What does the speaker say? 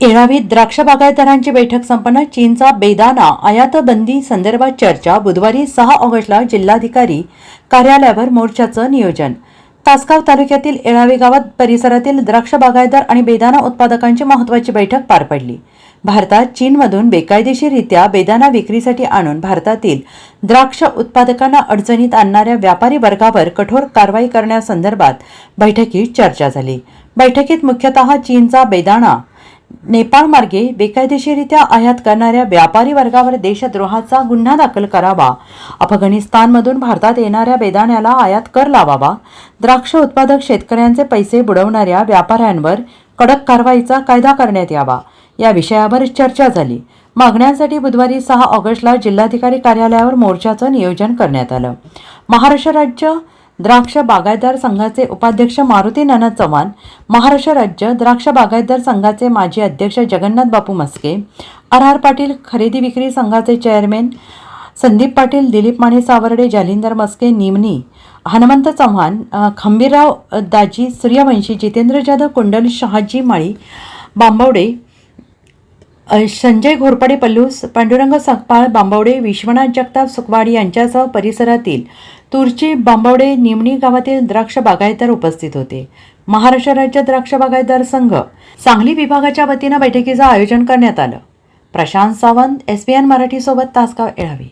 येळावीत द्राक्ष बागायतदारांची बैठक संपन्न चीनचा बेदाना आयात बंदी संदर्भात चर्चा बुधवारी सहा ऑगस्टला जिल्हाधिकारी कार्यालयावर मोर्चाचं नियोजन. तासगाव तालुक्यातील येळावी गावात परिसरातील द्राक्ष बागायतदार आणि बेदाना उत्पादकांची महत्त्वाची बैठक पार पडली. भारतात चीनमधून बेकायदेशीररित्या बेदाना विक्रीसाठी आणून भारतातील द्राक्ष उत्पादकांना अडचणीत आणणाऱ्या व्यापारी वर्गावर कठोर कारवाई करण्यासंदर्भात बैठकीत चर्चा झाली. बैठकीत मुख्यतः चीनचा बेदाणा नेपाळमार्गे बेकायदेशीरित्या आयात करणाऱ्या व्यापारी वर्गावर देशद्रोहाचा गुन्हा दाखल करावा. अफगाणिस्तानमधून भारतात येणाऱ्या बेदाण्याला आयात कर लावावा. द्राक्ष उत्पादक शेतकऱ्यांचे पैसे बुडवणाऱ्या व्यापाऱ्यांवर कडक कारवाईचा कायदा करण्यात यावा. या विषयावर चर्चा झाली. मागण्यांसाठी बुधवारी सहा ऑगस्टला जिल्हाधिकारी कार्यालयावर मोर्चाचं नियोजन करण्यात आलं. महाराष्ट्र राज्य द्राक्ष बागायतदार संघाचे उपाध्यक्ष मारुती नाना चव्हाण महाराष्ट्र राज्य द्राक्ष बागायतदार संघाचे माजी अध्यक्ष जगन्नाथ बापू मस्के आर आर पाटील खरेदी विक्री संघाचे चेअरमॅन संदीप पाटील दिलीप माने सावर्डे जालिंदर मस्के निमनी हनुमंत चव्हाण खंबीरराव दाजी सूर्यवंशी जितेंद्र जाधव कुंडल शहाजी माळी बांबवडे संजय घोरपडे पल्लूस पांडुरंग सकपाळ बांबवडे विश्वनाथ जगताप सुकवाडी यांच्यासह परिसरातील तुरची बांबवडे निमणी गावातील द्राक्ष बागायतदार उपस्थित होते. महाराष्ट्र राज्य द्राक्ष बागायतदार संघ सांगली विभागाच्या वतीनं बैठकीचं आयोजन करण्यात आलं. Prashant Sawant S B N मराठीसोबत Tasgaon येळावी